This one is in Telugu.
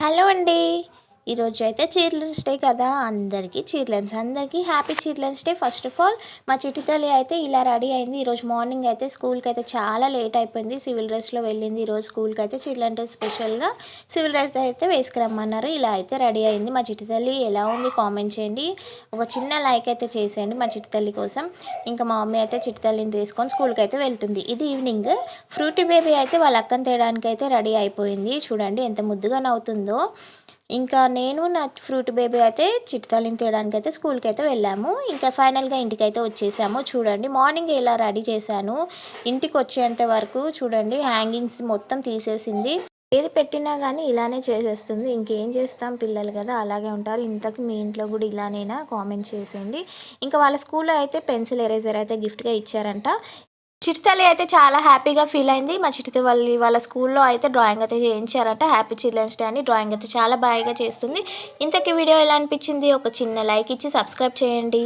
హలో అండి. ఈరోజు అయితే చిల్డ్రన్స్ డే కదా అందరికీ చిల్డ్రన్స్ అందరికీ happy children's day. First of all మా చిట్టి తల్లి అయితే ఇలా రెడీ అయింది. ఈరోజు మార్నింగ్ అయితే స్కూల్కి అయితే చాలా లేట్ అయిపోయింది. సివిల్ డ్రెస్లో వెళ్ళింది ఈరోజు స్కూల్కి అయితే చిల్డ్రన్ డ్రెస్ స్పెషల్గా సివిల్ డ్రెస్ అయితే వేసుకురమ్మన్నారు. ఇలా అయితే రెడీ అయింది. మా చిట్టి తల్లి ఎలా ఉంది కామెంట్ చేయండి. ఒక చిన్న లైక్ అయితే చేసేయండి మా చిట్టి తల్లి కోసం. ఇంకా మా మమ్మీ అయితే చిట్టి తల్లిని తీసుకొని స్కూల్కి అయితే వెళ్తుంది. ఇది ఈవినింగ్ ఫ్రూటీ బేబీ అయితే వాళ్ళ అక్కని తేయడానికి అయితే రెడీ అయిపోయింది. చూడండి ఎంత ముద్దుగా నవ్వుతుందో. ఇంకా నేను నా ఫ్రూట్ బేబీ అయితే చిట్తాలిని తీయడానికి అయితే స్కూల్కి అయితే వెళ్ళాము. ఇంకా ఫైనల్గా ఇంటికి అయితే వచ్చేసాము. చూడండి మార్నింగ్ ఇలా రెడీ చేశాను ఇంటికి వచ్చేంత వరకు చూడండి హ్యాంగింగ్స్ మొత్తం తీసేసింది. ఏది పెట్టినా కానీ ఇలానే చేసేస్తుంది. ఇంకేం చేస్తాం పిల్లలు కదా అలాగే ఉంటారు. ఇంతకు మీ ఇంట్లో కూడా ఇలానైనా? కామెంట్ చేసేయండి. ఇంకా వాళ్ళ స్కూల్లో అయితే పెన్సిల్ ఎరేజర్ అయితే గిఫ్ట్గా ఇచ్చారంట. చిటితల్లి అయితే చాలా హ్యాపీగా ఫీల్ అయింది. మా చిటిత వాళ్ళ వాళ్ళ స్కూల్లో అయితే డ్రాయింగ్ అయితే చేయించారట. హ్యాపీ చిల్డ్రన్స్ డే అని డ్రాయింగ్ అయితే చాలా బాగా చేస్తుంది. ఇంతకీ వీడియో ఎలా అనిపించింది? ఒక చిన్న లైక్ ఇచ్చి సబ్స్క్రైబ్ చేయండి.